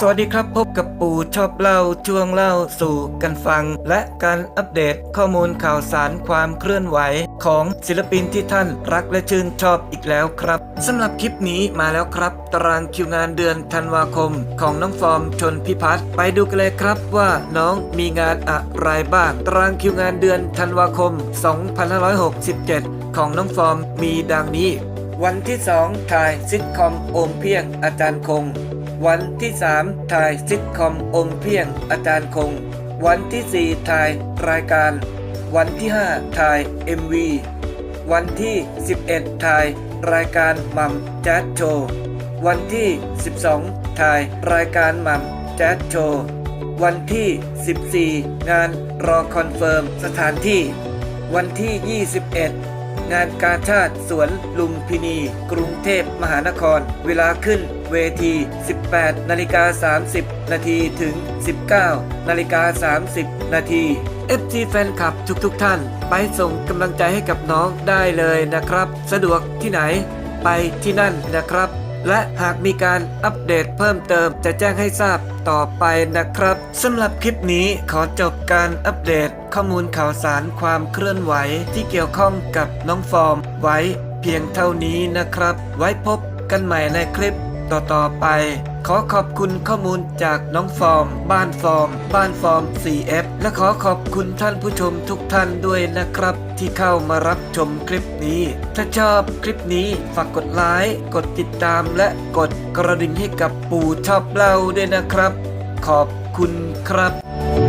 สวัสดีครับพบกับปู่ชอบเล่าช่วงเล่าสู่กันฟัง และการอัปเดตข้อมูลข่าวสารความเคลื่อนไหว ของศิลปินที่ท่านรักและชื่นชอบอีกแล้วครับสำหรับคลิปนี้มาแล้วครับ ตารางคิวงานเดือนธันวาคม ของน้องฟอร์มชนพิพัฒน์ไปดูกันเลยครับว่าน้องมีงานอะไรบ้าง ตารางคิวงานเดือนธันวาคม 2567 ของน้องฟอร์มมีดังนี้ วันที่ 2 ถ่ายซิทคอมโอมเพียงอาจารย์คง วันที่ 3 ถ่ายซิทคอมอมเพียงอาจารย์คง วันที่ 4 ถ่ายรายการ วันที่ 5 ถ่าย MV วันที่ 11 ถ่ายรายการมัมแจ๊สโชว์ วันที่ 12 ถ่ายรายการมัมแจ๊สโชว์ วันที่ 14 งานรอคอนเฟิร์มสถานที่ วันที่ 21 งานกาชาติสวนลุมพินี กรุงเทพมหานคร เวลาขึ้นเวที 18 นาฬิกา 30 นาทีถึง 19 นาฬิกา 30 นาที FT แฟนคลับทุกๆทท่าน ไปส่งกำลังใจให้กับน้องได้เลยนะครับ สะดวกที่ไหน ไปที่นั่นนะครับ และหากมีการอัปเดตเพิ่มเติมจะแจ้งให้ทราบต่อไปนะครับสำหรับคลิปนี้ขอจบการอัปเดตข้อมูลข่าวสารความเคลื่อนไหวที่เกี่ยวข้องกับน้องฟอร์ม ไว้เพียงเท่านี้นะครับ ไว้พบกันใหม่ในคลิปต่อๆไป ขอขอบคุณข้อมูลจากน้องฟอร์ม บ้านฟอร์ม บ้านฟอร์ม 4F และขอขอบคุณท่านผู้ชมทุกท่านด้วยนะครับ ที่เข้ามารับชมคลิปนี้ ถ้าชอบคลิปนี้ฝากกดไลค์กดติดตามและกดกระดิ่งให้กับปู่ชอบเล่าด้วยนะครับ ขอบคุณครับ